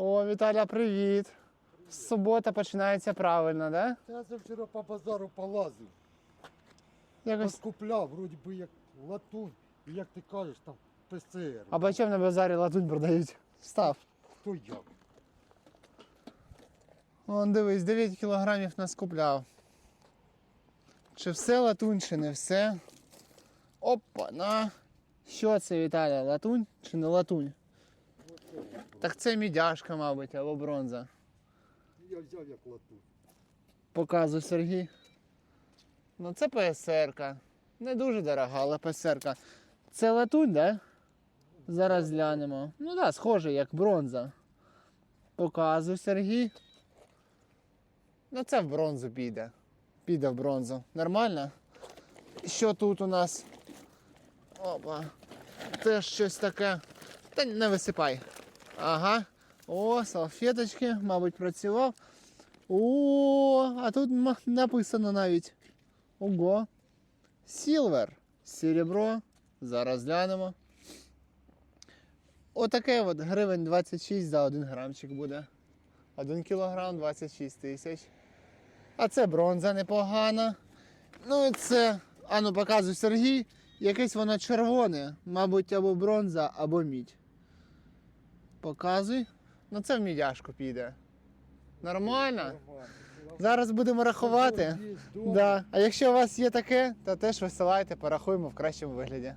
О, Віталя, привіт. Субота починається правильно, да? Та я вчора по базару полазив. Якось. Поскупляв, вроді би як латунь, і як ти кажеш, там ПСР. А по чому на базарі латунь продають? Став. Хто як? Вон дивись, 9 кілограмів нас купляв. Чи все латунь, чи не все? Опа, на. Що це, Віталя? Латунь чи не латунь? Так це мідяшка, мабуть, або бронза. Я взяв як латунь. Показуй Сергій. Ну це ПСР. Не дуже дорога, але ПСР. Це латунь, да? Зараз глянемо. Ну так, да, схоже, як бронза. Показуй Сергій. Ну це в бронзу піде. Піде в бронзу. Нормально? Що тут у нас? Опа. Теж щось таке. Та не висипай. Ага. О, салфеточки, мабуть, працював. О, а тут написано навіть. Ого. Сілвер. Серебро. Зараз глянемо. Отаке от гривень 26 за 1 грамчик буде. 1 кілограм 26 тисяч. А це бронза непогана. Ну і це, а ну показуй Сергій, якесь воно червоне, мабуть, або бронза, або мідь. Показуй. Ну це в мідяшку піде. Нормально? Зараз будемо рахувати. Да. А якщо у вас є таке, то теж висилайте, порахуємо в кращому вигляді.